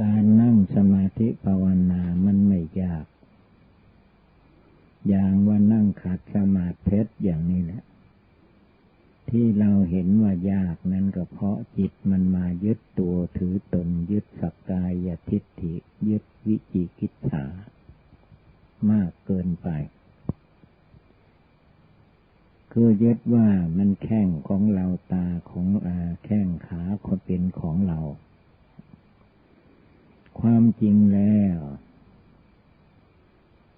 การนั่งสมาธิภาวนามันไม่ยาก อย่างว่านั่งขัดสมาธิอย่างนี้แหละ ที่เราเห็นว่ายากนั้นก็เพราะจิตมันมายึดตัวถือตนยึดสักกายทิฏฐิ ยึดวิจิกิจฉามากเกินไป คือยึดว่ามันแข้งของเราตาของอาแข้งขาคนเป็นของเรา ความจริงแล้ว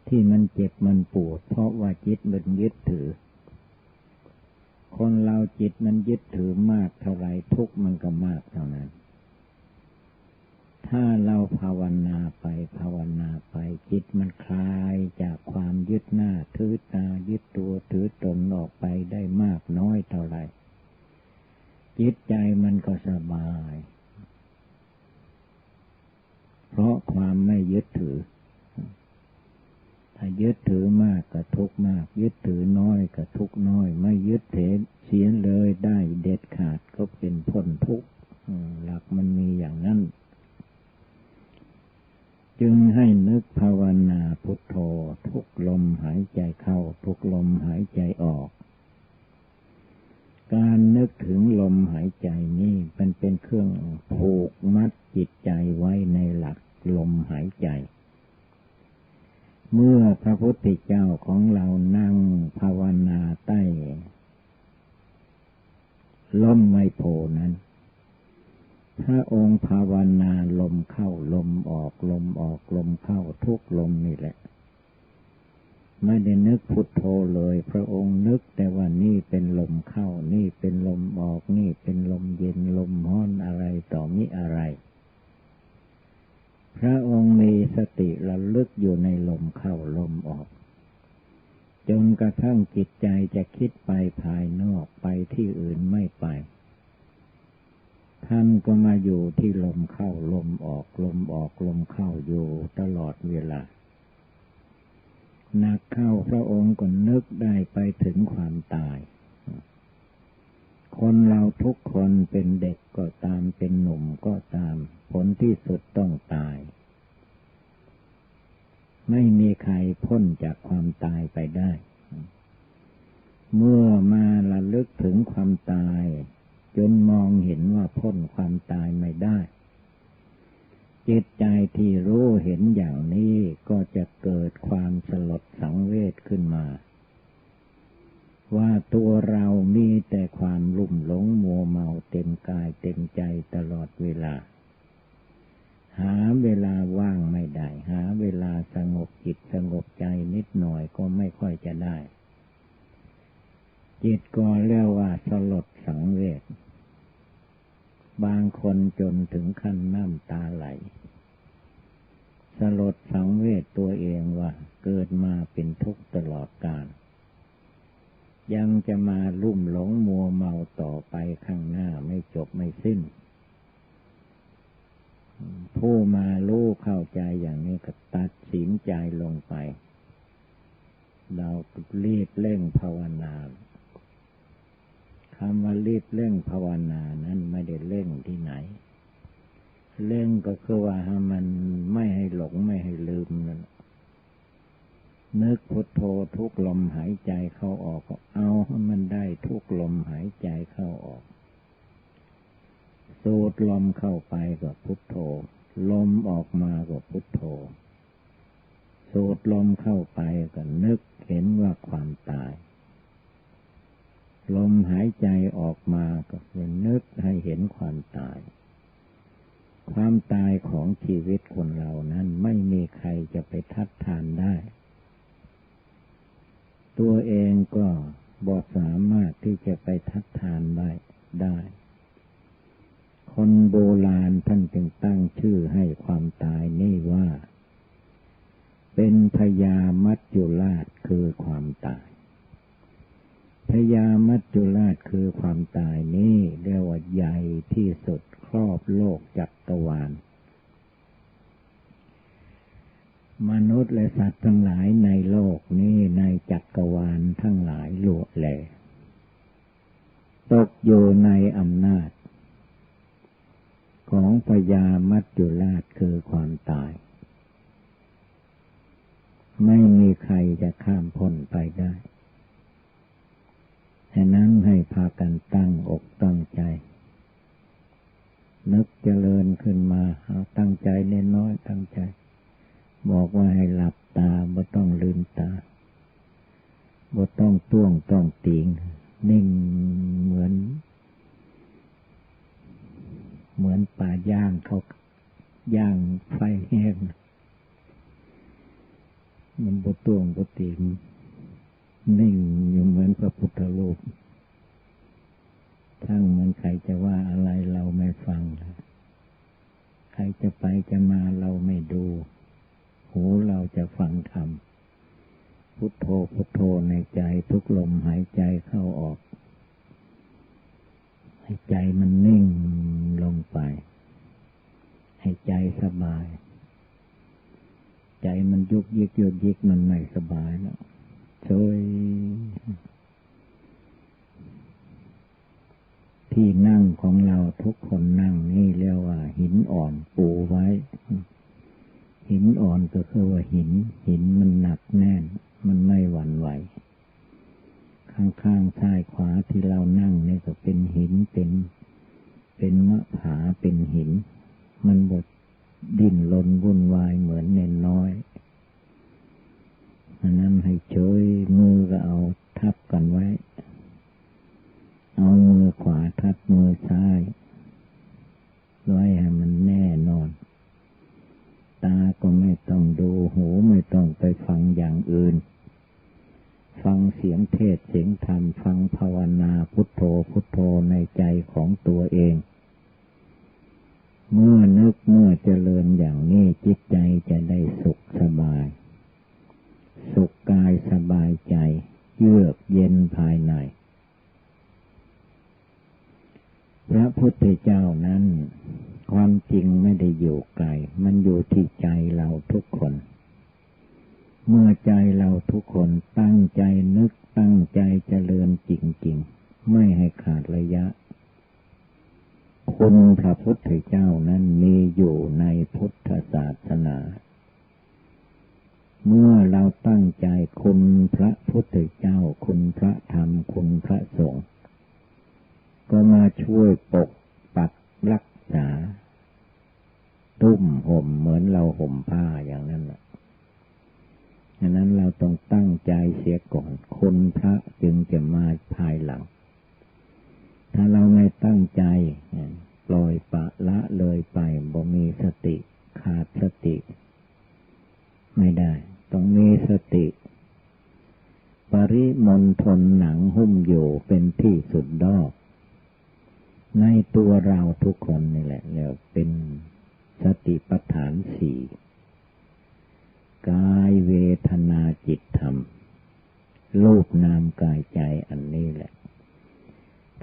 ที่มันเจ็บมันปวด เพราะว่าจิตมันยึดถือ คนเราจิตมันยึดถือมากเท่าไรทุกมันก็มากเท่านั้น ถ้าเราภาวนาไปภาวนาไปจิตมันคลายจากความยึดหน้าถือตายึดตัวถือตนออกไปได้มากน้อยเท่าไหร่จิตใจมันก็สบาย เพราะความไม่ยึดถือ ถ้ายึดถือมากก็ทุกมาก ยึดถือน้อยก็ทุกน้อย ไม่ยึดเทเสียเลยได้เด็ดขาดก็เป็นพ้นทุกหลักมันมีอย่างนั้นจึงให้นึกภาวนาพุทโธทุกลมหายใจเข้า ทุกลมหายใจออก การนึกถึงลมหายใจนี่มันเป็นเครื่องผูกมัดจิตใจไว้ในหลักลมหายใจ เมื่อพระพุทธเจ้าของเรานั่งภาวนาใต้ล้มไมโพนั้น พระองค์ภาวนาลมเข้าลมออกลมออกลมเข้าทุกลมนี่แหละ ไม่ได้นึกพุทโธเลย พระองค์นึกแต่ว่านี่เป็นลมเข้า นี่เป็นลมออก นี่เป็นลมเย็นลมห้อนอะไรต่อมิอะไร พระองค์มีสติระลึกอยู่ในลมเข้าลมออก จนกระทั่งจิตใจจะคิดไปภายนอกไปที่อื่นไม่ไป ท่านก็มาอยู่ที่ลมเข้าลมออก ลมออกลมเข้าอยู่ตลอดเวลา นักเข้าพระองค์ก็นึกได้ไปถึงความตาย คนเราทุกคนเป็นเด็กก็ตามเป็นหนุ่มก็ตาม ผลที่สุดต้องตาย ไม่มีใครพ้นจากความตายไปได้ เมื่อมาระลึกถึงความตาย จนมองเห็นว่าพ้นความตายไม่ได้ จิตใจที่รู้เห็นอย่างนี้ก็จะเกิดความสลดสังเวชขึ้นมา ว่าตัวเรามีแต่ความลุ่มหลงมัวเมาเต็มกายเต็มใจตลอดเวลา หาเวลาว่างไม่ได้ หาเวลาสงบจิตสงบใจนิดหน่อยก็ไม่ค่อยจะได้ จิตก็เรียกว่าสลดสังเวช บางคนจนถึงขั้นน้ำตาไหล สลดสังเวชตัวเองว่าเกิดมาเป็นทุกข์ตลอดกาลยังจะมาลุ่มหลงมัวเมาต่อไปข้างหน้าไม่จบไม่สิ้น ผู้มารู้เข้าใจอย่างนี้ก็ตัดสินใจลงไป เรารีบเร่งภาวนา คำว่ารีบเร่งภาวนานั้นไม่ได้เร่งที่ไหน เร่งก็คือว่ามันไม่ให้หลงไม่ให้ลืมนั่นนึกพุทโธทุกลมหายใจเข้าออกก็เอาให้มันได้ทุกลมหายใจเข้าออก สูดลมเข้าไปก็พุทโธ ลมออกมาก็พุทโธ สูดลมเข้าไปก็นึกเห็นว่าความตาย ลมหายใจออกมาก็เป็นนึกให้เห็นความตาย ความตายของชีวิตคนเรานั้นไม่มีใครจะไปทัดทานได้ ตัวเองก็บอสามารถที่จะไปทัดทานได้ได้ คนโบราณท่านจึงตั้งชื่อให้ความตายนี่ว่า เป็นพยามัจจุราชคือความตาย พยามัจจุราชคือความตายนี้เรียกว่าใหญ่ที่สุดครอบโลกจักรวาล มนุษย์และสัตว์ทั้งหลายในโลกนี้ในจักรวาลทั้งหลายหลวแหลตกอยู่ในอำนาจ ของพญามัจจุราชคือความตาย ไม่มีใครจะข้ามพ้นไปได้ ฉะนั้นให้พากันตั้งอกตั้งใจ นึกเจริญขึ้นมาเอาตั้งใจเน้นน้อยตั้งใจ บอกว่าให้หลับตาบ่ต้องลืมตาบ่ต้องต้วงต้องติงนิ่งเหมือน เหมือนป่าย่างเขาย่างไฟแห้งมันบ่ต้วงบ่ติง นิ่งอยู่เหมือนพระพุทธรูปทั้งมันใครจะว่าอะไรเราไม่ฟัง ใครจะไปจะมาเราไม่ดู หูเราจะฟังธรรม พุทโธพุทโธในใจทุกลมหายใจเข้าออก ให้ใจมันนิ่งลงไป ให้ใจสบาย ใจมันยุกยิกยุกยิกมันไม่สบายแล้ว ช่วยที่นั่งของเราทุกคนนั่งนี่เรียกว่า หินอ่อนปูไว้ หินอ่อนก็คือว่าหิน หินมันหนักแน่น มันไม่หวั่นไหว ข้างๆซ้ายขวาที่เรานั่งนี่ก็เป็นหินเป็นเป็นมะผาเป็นหิน มันบดดิ้นลนวุ่นวายเหมือนเนนน้อย อันนั้นให้เฉยมือก็เอาทับกันไว้ เอามือขวาทับมือซ้ายไว้ให้มันแน่นอน ตาก็ไม่ต้องดูหูไม่ต้องไปฟังอย่างอื่น ฟังเสียงเทศเสียงธรรม ฟังภาวนาพุทโธพุทโธในใจของตัวเองเมื่อนึกเมื่อเจริญอย่างนี้จิตใจจะได้สุขสบาย สุขกายสบายใจ เยือกเย็นภายใน พระพุทธเจ้านั้น ความจริงไม่ได้อยู่ไกล มันอยู่ที่ใจเราทุกคน เมื่อใจเราทุกคนตั้งใจนึกตั้งใจเจริญจริง ๆ ไม่ให้ขาดระยะคุณพระพุทธเจ้านั้นมีอยู่ในพุทธศาสนา เมื่อเใจคุณพระพุทธเจ้า คุณพระธรรม คุณพระสงฆ์ก็มาช่วยปกปักรักษา ตุ้มห่มเหมือนเราห่มผ้าอย่างนั้นแหละฉะนั้นเราต้องตั้งใจเสียก่อนคุณพระจึงจะมาภายหลัง ถ้าเราไม่ตั้งใจปล่อยปะละเลยไปบ่มีสติขาดสติ ไม่ได้ ต้องมีสติ ปริมณฑลหนังหุ้มอยู่เป็นที่สุดดอก ในตัวเราทุกคนนี่แหละ แล้วเป็นสติปัฏฐานสี่กายเวทนาจิตธรรมรูปนามกายใจอันนี้แหละ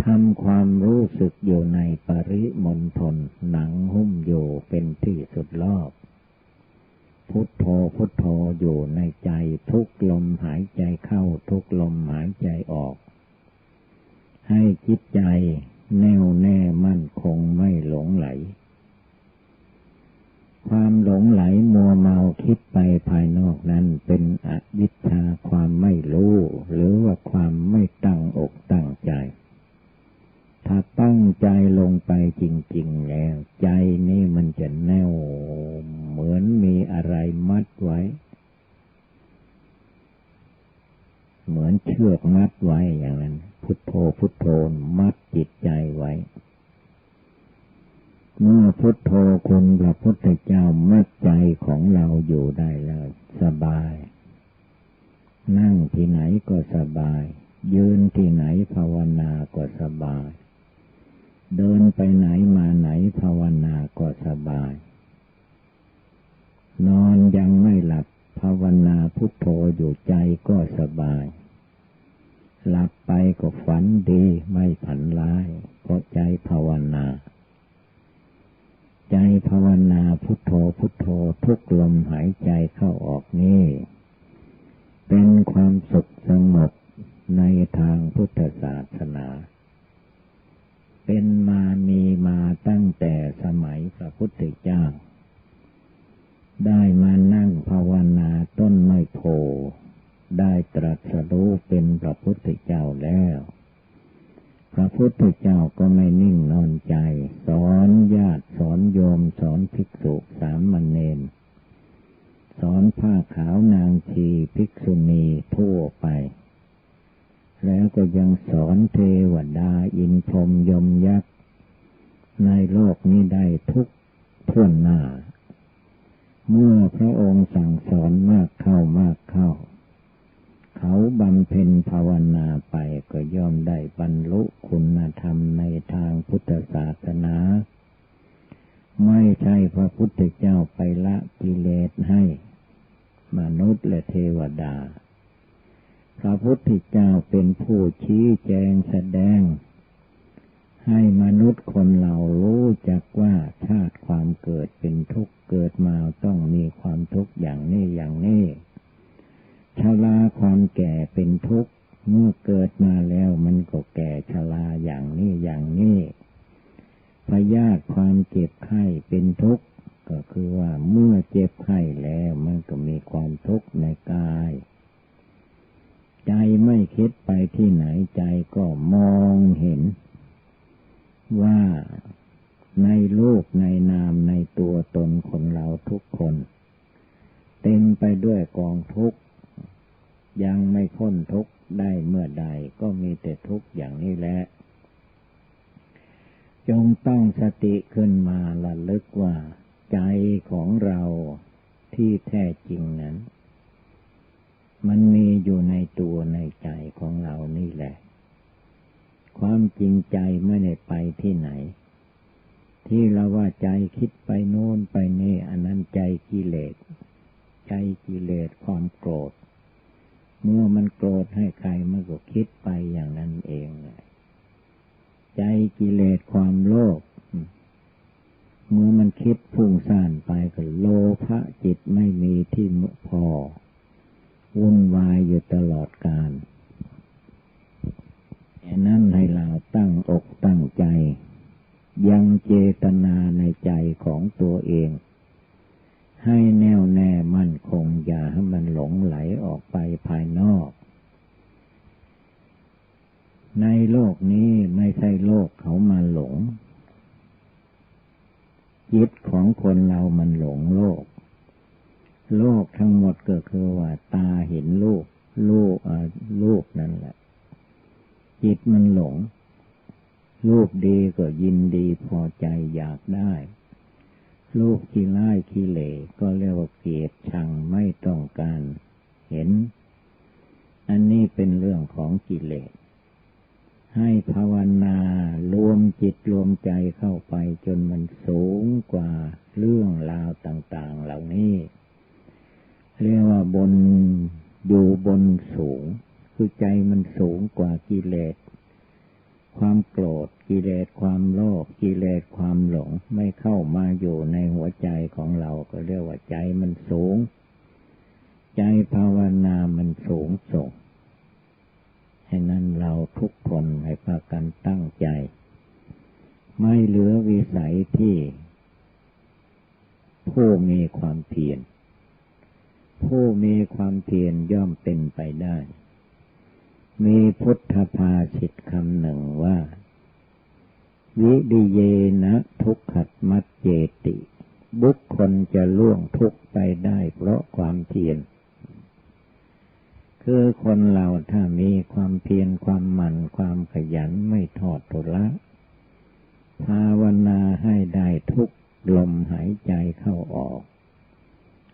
ทำความรู้สึกอยู่ในปริมณฑลหนังหุ้มอยู่เป็นที่สุดรอบ พุทโธพุทโธอยู่ในใจทุกลมหายใจเข้าทุกลมหายใจออก ให้จิตใจแน่วแน่มั่นคงไม่หลงไหล ความหลงไหลมัวเมาคิดไปภายนอกนั้นเป็นอวิชชาความไม่รู้ หรือว่าความไม่ตั้งอกตั้งใจ ถ้าตั้งใจลงไปจริง ๆ แล้ว ใจนี่มันจะแน่วเหมือนมีอะไรมัดไว้ เหมือนเชือกมัดไว้อย่างนั้น พุทโธพุทโธมัดจิตใจไว้ เมื่อพุทโธคุณพระพุทธเจ้ามัดใจของเราอยู่ได้แล้ว สบาย นั่งที่ไหนก็สบาย ยืนที่ไหนภาวนาก็สบาย เดินไปไหนมาไหนภาวนาก็สบาย นอนยังไม่หลับภาวนาพุทโธอยู่ใจก็สบาย หลับไปก็ฝันดีไม่ผันร้ายเพราะใจภาวนา ใจภาวนาพุทโธพุทโธทุกลมหายใจเข้าออกนี่ เป็นความสุขสงบในทางพุทธศาสนา เป็นมามีมาตั้งแต่สมัยพระพุทธเจ้า ได้มานั่งภาวนาต้นไมโพได้ตรัสรู้เป็นพระพุทธเจ้าแล้ว พระพุทธเจ้าก็ไม่นิ่งนอนใจ สอนญาติสอนโยมสอนภิกษุสามมเณรสอนผ้าขาวนางชีภิกษุณีทั่วไป แล้วก็ยังสอนเทวดาอินพรมยมยักษ์ ในโลกนี้ได้ทุกท่วนหน้า เมื่อพระองค์สั่งสอนมากเข้ามากเข้า เขาบำเพ็ญภาวนาไปก็ย่อมได้บรรลุคุณธรรมในทางพุทธศาสนา ไม่ใช่พระพุทธเจ้าไปละกิเลสให้ มนุษย์และเทวดา พระพุทธเจ้าเป็นผู้ชี้แจงแสดง ให้มนุษย์คนเรารู้จักว่าชาติความเกิดเป็นทุกข์เกิดมาต้องมีความทุกข์อย่างนี้อย่างนี้ชราความแก่เป็นทุกข์เมื่อเกิดมาแล้วมันก็แก่ชราอย่างนี้อย่างนี้พยาธิความเจ็บไข้เป็นทุกข์ก็คือว่าเมื่อเจ็บไข้แล้วมันก็มีความทุกข์ในกาย ใจไม่คิดไปที่ไหนใจก็มองเห็น ว่าในโลกในนามในตัวตนคนเราทุกคน เต็มไปด้วยกองทุกข์ ยังไม่พ้นทุกข์ได้เมื่อใดก็มีแต่ทุกข์อย่างนี้แหละจงต้องสติขึ้นมาละลึกว่า ใจของเราที่แท้จริงนั้น มันมีอยู่ในตัวในใจของเรานี่แหละ ความจริงใจไม่ได้ไปที่ไหน ที่เราว่าใจคิดไปโน่นไปนี่อันนั้นใจกิเลส ใจกิเลสความโกรธ เมื่อมันโกรธให้ใครมันก็คิดไปอย่างนั้นเองใจกิเลสความโลภเมื่อมันคิดพุ่งซ่านไปก็โลภะจิตไม่มีที่พอ วุ่นวายอยู่ตลอดกาลแค่นั้นให้เราตั้งอกตั้งใจ ยังเจตนาในใจของตัวเอง ให้แน่วแน่มั่นคงอย่าให้มันหลงไหลออกไปภายนอก ในโลกนี้ไม่ใช่โลกเขามาหลง จิตของคนเรามันหลงโลก โลกทั้งหมดก็คือว่า ตาเห็นรูปรูปรูปนั่นแหละ จิตมันหลง รูปดีก็ยินดีพอใจอยากได้รูปขี้ร้ายขี้เหล่ก็เรียกว่าเกลียดชังไม่ต้องการเห็น อันนี้เป็นเรื่องของกิเลส ให้ภาวนารวมจิตรวมใจเข้าไปจนมันสูงกว่าเรื่องราวต่าง ๆ เหล่านี้ เรียกว่าบนอยู่บนสูง คือใจมันสูงกว่ากิเลส ความโกรธกิเลสความโลภกิเลสความหลงไม่เข้ามาอยู่ในหัวใจของเราก็เรียกว่าใจมันสูง ใจภาวนามันสูงส่งให้นั้นเราทุกคนให้พากันตั้งใจ ไม่เหลือวิสัยที่ผู้มีความเพียร ผู้มีความเพียรย่อมเป็นไปได้ มีพุทธภาษิตคำหนึ่งว่า วิดิเยนะทุกขัดมัดเจติ บุคคลจะล่วงทุกไปได้เพราะความเพียร คือคนเราถ้ามีความเพียรความหมั่นความขยันไม่ทอดทุละภาวนาให้ได้ทุกลมหายใจเข้าออก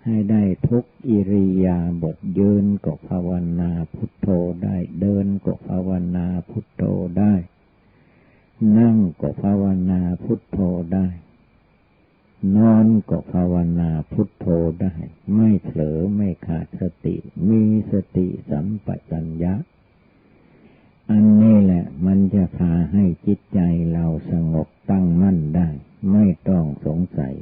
ให้ได้ทุกอิริยาบทยืนก็ภาวนาพุทโธได้ เดินก็ภาวนาพุทโธได้ นั่งก็ภาวนาพุทโธได้ นอนก็ภาวนาพุทโธได้ ไม่เผลอไม่ขาดสติ มีสติสัมปชัญญะ อันนี้แหละมันจะพาให้จิตใจเราสงบตั้งมั่นได้ ไม่ต้องสงสัย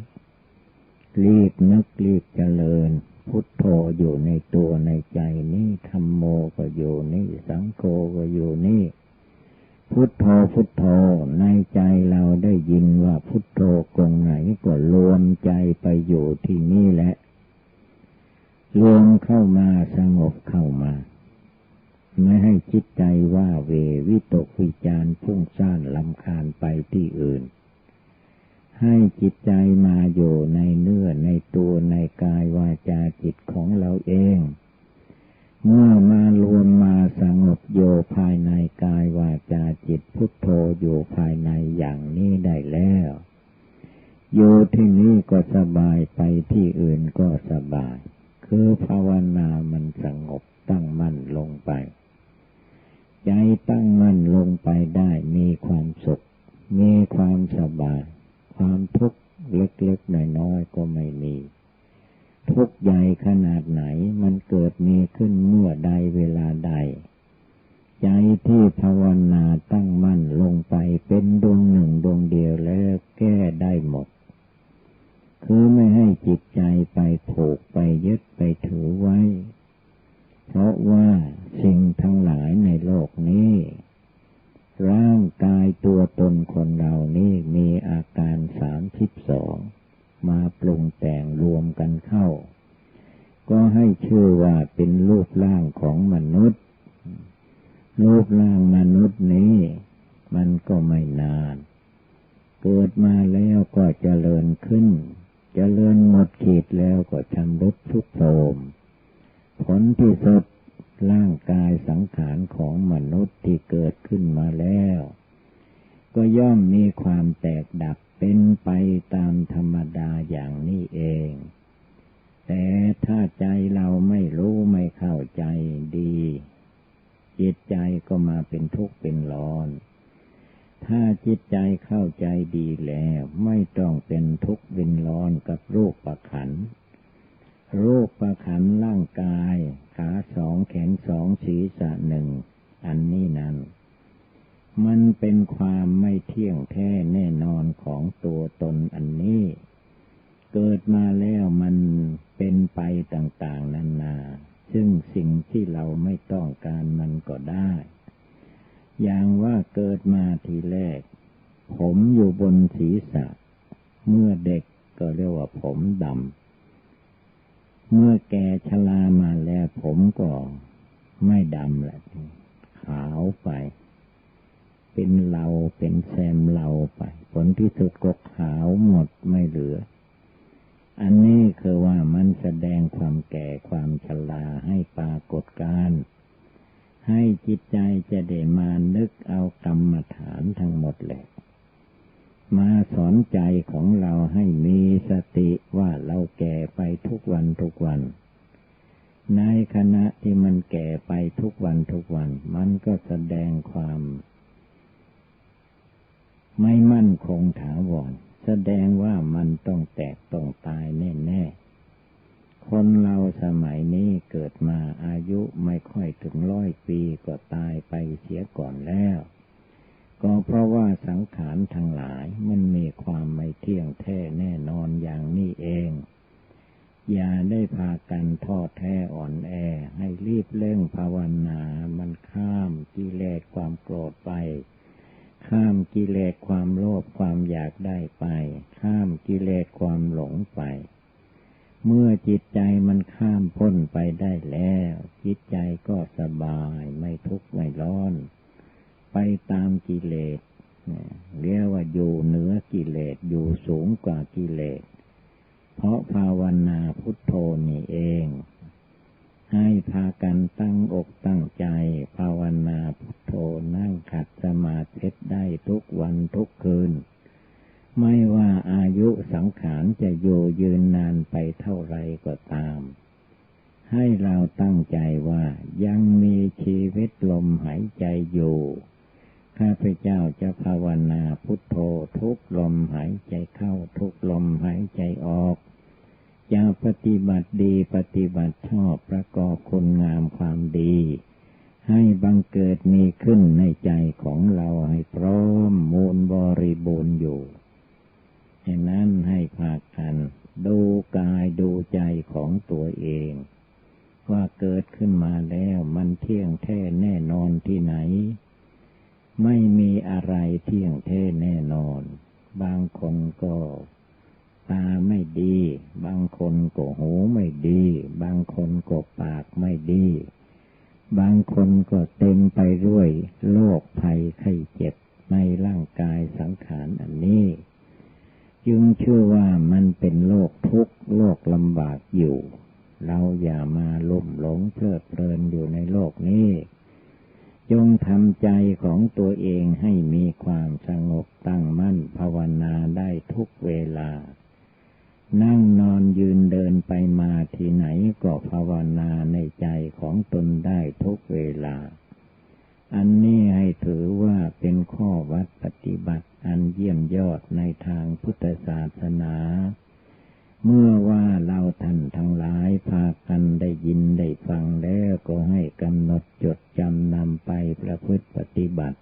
รีบนึกรีบเจริญ พุทโธอยู่ในตัวในใจนี้ธรรมโมก็อยู่นี่ สังโฆก็อยู่นี่ พุทโธพุทโธในใจเราได้ยินว่าพุทโธกงไหนก็รวมใจไปอยู่ที่นี่แหละ รวมเข้ามาสงบเข้ามา ไม่ให้จิตใจว่าเววิตกวิจารพุ่งซ่านลำคาญไปที่อื่น ให้จิตใจมาอยู่ในเนื้อในตัวในกายวาจาจิตของเราเอง เมื่อมารวมมาสงบโยภายในกายวาจาจิตพุทโธอยู่ภายในอย่างนี้ได้แล้วอยู่ที่นี่ก็สบายไปที่อื่นก็สบาย คือภาวนามันสงบตั้งมั่นลงไป ใจตั้งมั่นลงไปได้มีความสุข มีความสบาย ความทุกข์เล็กๆน้อยๆก็ไม่มี ทุกข์ใหญ่ขนาดไหนมันเกิดมีขึ้นเมื่อใดเวลาใด ใจที่ภาวนาตั้งมั่นลงไปเป็นดวงหนึ่งดวงเดียวแล้วแก้ได้หมด คือไม่ให้จิตใจไปผูกไปยึดไปถือไว้ เพราะว่าสิ่งทั้งหลายในโลกนี้ ร่างกายตัวตนคนเรานี่มีอาการสามสิบสองมาปรุงแต่งรวมกันเข้า ก็ให้ชื่อว่าเป็นรูปร่างของมนุษย์ รูปร่างมนุษย์นี้ มันก็ไม่นาน เกิดมาแล้วก็จเจริญขึ้นจเจริญหมดขีดแล้วก็ชำรุดทุกโทมผลที่สุด ร่างกายสังขารของมนุษย์ที่เกิดขึ้นมาแล้ว ก็ย่อมมีความแตกดับเป็นไปตามธรรมดาอย่างนี้เอง แต่ถ้าใจเราไม่รู้ไม่เข้าใจดี จิตใจก็มาเป็นทุกข์เป็นร้อน ถ้าจิตใจเข้าใจดีแล้ว ไม่ต้องเป็นทุกข์เป็นร้อนกับรูปประขัน รูปประขันร่างกาย ขาสองแขนสองศีรษะหนึ่ง อันนี้นั้น มันเป็นความไม่เที่ยงแท้แน่นอนของตัวตนอันนี้ เกิดมาแล้วมันเป็นไปต่างๆนานา ซึ่งสิ่งที่เราไม่ต้องการมันก็ได้ อย่างว่าเกิดมาทีแรก ผมอยู่บนศีรษะ เมื่อเด็กก็เรียกว่าผมดำ เมื่อแกชรามาแล้วผมก็ไม่ดำแหละขาวไป เป็นเราเป็นแซมเราไป ผลที่สุดก็ขาวหมดไม่เหลือ อันนี้คือว่ามันแสดงความแก่ความชราให้ปรากฏการให้จิตใจจะได้มานึกเอากรรมฐานทั้งหมดเลย มาสอนใจของเราให้มีสติว่าเราแก่ไปทุกวันทุกวัน ในขณะที่มันแก่ไปทุกวันทุกวัน มันก็แสดงความ ไม่มั่นคงถาวร แสดงว่ามันต้องแตกต้องตายแน่ๆ คนเราสมัยนี้เกิดมาอายุไม่ค่อยถึงร้อยปีก็ตายไปเสียก่อนแล้ว ก็เพราะว่าสังขารทั้งหลายมันมีความไม่เที่ยงแท้แน่นอนอย่างนี้เอง อย่าได้พากันทอดแท้อ่อนแอ ให้รีบเร่งภาวนา มันข้ามกิเลสความโกรธไป ข้ามกิเลสความโลภความอยากได้ไป ข้ามกิเลสความหลงไป เมื่อจิตใจมันข้ามพ้นไปได้แล้ว จิตใจก็สบายไม่ทุกข์ไม่ร้อน ไปตามกิเลสเรียกว่าอยู่เหนือกิเลสอยู่สูงกว่ากิเลส เพราะภาวนาพุทโธนี่เอง ให้พากันตั้งอกตั้งใจ ภาวนาพุทโธนั่งขัดสมาธิได้ทุกวันทุกคืน ไม่ว่าอายุสังขารจะอยู่ยืนนานไปเท่าไรก็ตาม ให้เราตั้งใจว่ายังมีชีวิตลมหายใจอยู่ ข้าพเจ้าจะภาวนาพุทโธทุกลมหายใจเข้าทุกลมหายใจออกจะปฏิบัติดีปฏิบัติชอบประกอบคุณงามความดี ให้บังเกิดมีขึ้นในใจของเราให้พร้อมมูลบริบูรณ์อยู่ฉะนั้นให้พากันดูกายดูใจของตัวเอง ว่าเกิดขึ้นมาแล้วมันเที่ยงแท้แน่นอนที่ไหน ไม่มีอะไรเที่ยงแท้แน่นอน บางคนก็ตาไม่ดี บางคนก็หูไม่ดี บางคนก็ปากไม่ดี บางคนก็เต็มไปด้วยโรคภัยไข้เจ็บในร่างกายสังขารอันนี้ จึงเชื่อว่ามันเป็นโรคทุกข์โรคลำบากอยู่ เราอย่ามาลุ่มหลงเพลิดเพลินอยู่ในโลกนี้ จงทำใจของตัวเองให้มีความสงบตั้งมั่นภาวนาได้ทุกเวลา นั่งนอนยืนเดินไปมาที่ไหนก็ภาวนาในใจของตนได้ทุกเวลา อันนี้ให้ถือว่าเป็นข้อวัดปฏิบัติอันเยี่ยมยอดในทางพุทธศาสนา เมื่อว่าเราท่านทั้งหลายพากันได้ยินได้ฟังแล้วก็ให้กำหนดจดจำนำไปประพฤติปฏิบัติ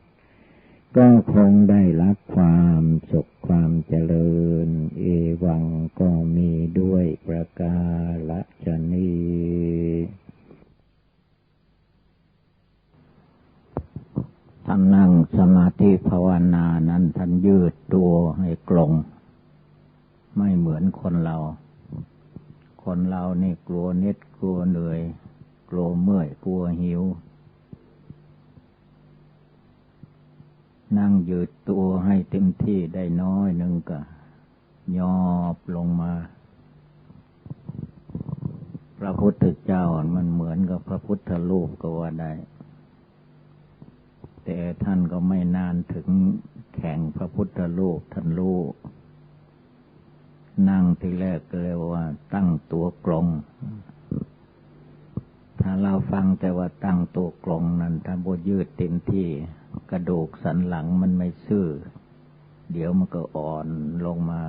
ก็คงได้รับความสุขความเจริญ เอวังก็มีด้วยประกาศนีท่านนั่งสมาธิภาวนานั้นท่านยืดตัวให้กลง ไม่เหมือนคนเรา คนเรานี่กลัวเน็ดกลัวเหนื่อย กลัวเมื่อยกลัวหิว นั่งยืดตัวให้เต็มที่ได้น้อยหนึ่งก็ยอบลงมา พระพุทธเจ้ามันเหมือนกับพระพุทธรูปก็ว่าได้ แต่ท่านก็ไม่นานถึงแข่งพระพุทธรูปท่านรู้ นั่งที่แรกก็เรียกว่า ตั้งตัวกลง ถ้าเราฟังแต่ว่าตั้งตัวกลงนั้นถ้าบยืดเต็มที่ กระดูกสันหลังมันไม่ซื่อ เดี๋ยวมันก็อ่อนลงมา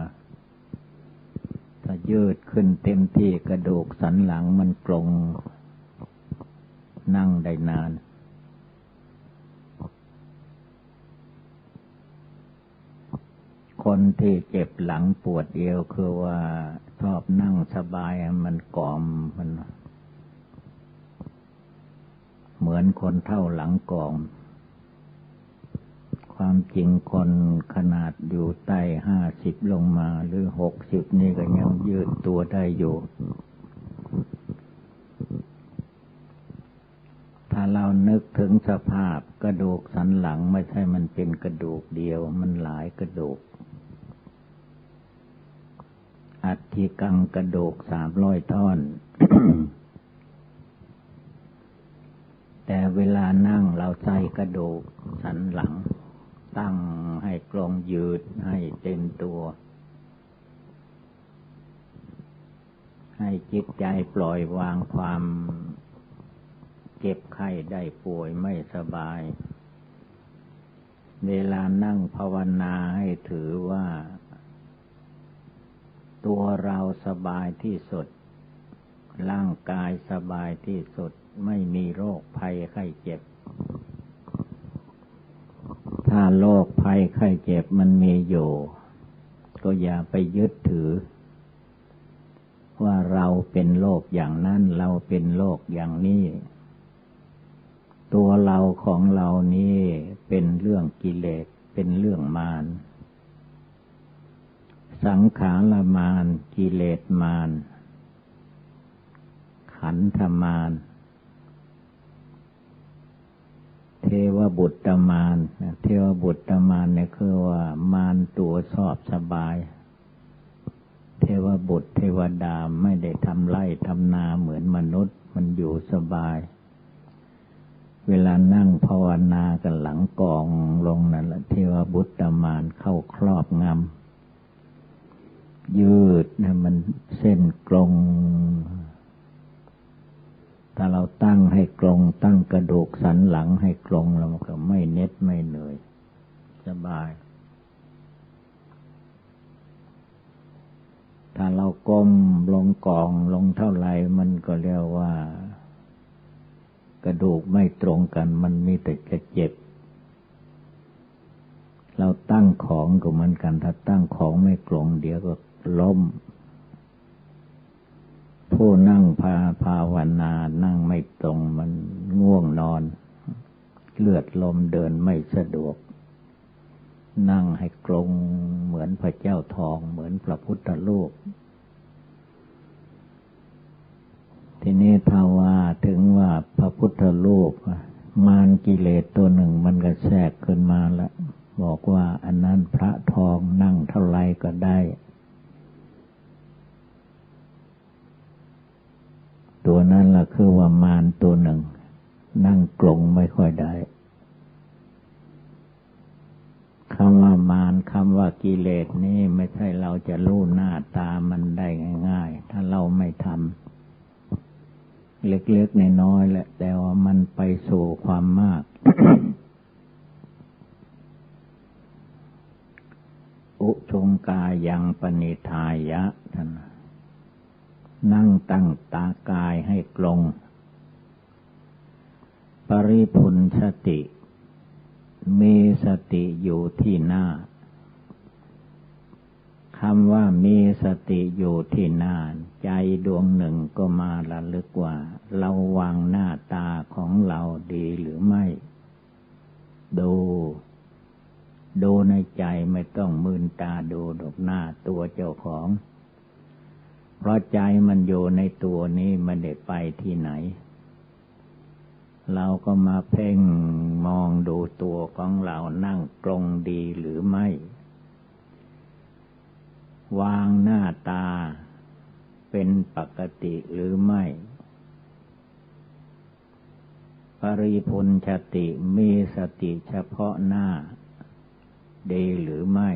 ถ้ายืดขึ้นเต็มที่กระดูกสันหลังมันกลง นั่งได้นาน คนที่เจ็บหลังปวดเอวคือว่าชอบนั่งสบายมันกอมมัน เหมือนคนเท่าหลังกอม ความจริงคนขนาดอยู่ใต้ห้าสิบลงมา หรือหกสิบนี่ก็ยังยืดตัวได้อยู่ ถ้าเรานึกถึงสภาพกระดูกสันหลังไม่ใช่มันเป็นกระดูกเดียวมันหลายกระดูก อัฐิกังกระโดกสามร้อยท่อน แต่เวลานั่งเราใส่กระโดกสันหลัง ตั้งให้กลองยืดให้เต็มตัว ให้จิตใจปล่อยวางความเจ็บไข้ได้ป่วยไม่สบาย เวลานั่งภาวนาให้ถือว่า ตัวเราสบายที่สุด ร่างกายสบายที่สุด ไม่มีโรคภัยไข้เจ็บ ถ้าโรคภัยไข้เจ็บมันมีอยู่ ก็อย่าไปยึดถือ ว่าเราเป็นโรคอย่างนั้นเราเป็นโรคอย่างนี้ ตัวเราของเรานี่เป็นเรื่องกิเลสเป็นเรื่องมาร สังขารมารกิเลสมารขันธมารเทวบุตรมารเทวบุตรมารเนี่ยคือว่ามารตัวชอบสบาย เทวบุตรเทวดาไม่ได้ทำไร่ทำนาเหมือนมนุษย์ มันอยู่สบาย เวลานั่งภาวนากันหลังกองลงนั่นแหละเทวบุตรมารเข้าครอบงำืดนะมันเส้นกลง ถ้าเราตั้งให้กลง ตั้งกระดูกสันหลังให้กลงเราก็ไม่เน็ดไม่เหนื่อย สบาย ถ้าเราก้มลงกองลงเท่าไหร่มันก็เรียกว่า กระดูกไม่ตรงกัน มันมีแต่จะเจ็บเราตั้งของก็เหมือนกัน ถ้าตั้งของไม่กลงเดี๋ยวก็ ล้ม ผู้นั่งพาภาวนานั่งไม่ตรงมันง่วงนอน เลือดลมเดินไม่สะดวก นั่งให้กลงเหมือนพระเจ้าทองเหมือนพระพุทธรูปทีนี้ถ้าว่าถึงว่าพระพุทธรูปมารกิเลสตัวหนึ่งมันก็แทรกขึ้นมาแล้ว บอกว่าอันนั้นพระทองนั่งเท่าไรก็ได้ ตัวนั้นล่ะคือว่ามารตัวหนึ่ง นั่งกลงไม่ค่อยได้คำว่ามารคำว่ากิเลสนี่ไม่ใช่เรา จะรู้หน้าตามันได้ง่าย ๆ ถ้าเราไม่ทำเล็กๆน้อยๆแหละ แต่ว่ามันไปสู่ความมาก อุชงกายังปณิทายะท่านนั่งตั้งตากายให้กลง ปริพุนสติ มีสติอยู่ที่หน้า คำว่ามีสติอยู่ที่นานใจดวงหนึ่งก็มาระลึกว่า เราวางหน้าตาของเราดีหรือไม่ ดู ดูในใจไม่ต้องมืนตาดูดอกหน้าตัวเจ้าของ เพราะใจมันอยู่ในตัวนี้ไม่ได้ไปที่ไหน เราก็มาเพ่งมองดูตัวของเรานั่งตรงดีหรือไม่ วางหน้าตา เป็นปกติหรือไม่ ปริพุนชติมีสติเฉพาะหน้า ดีหรือไม่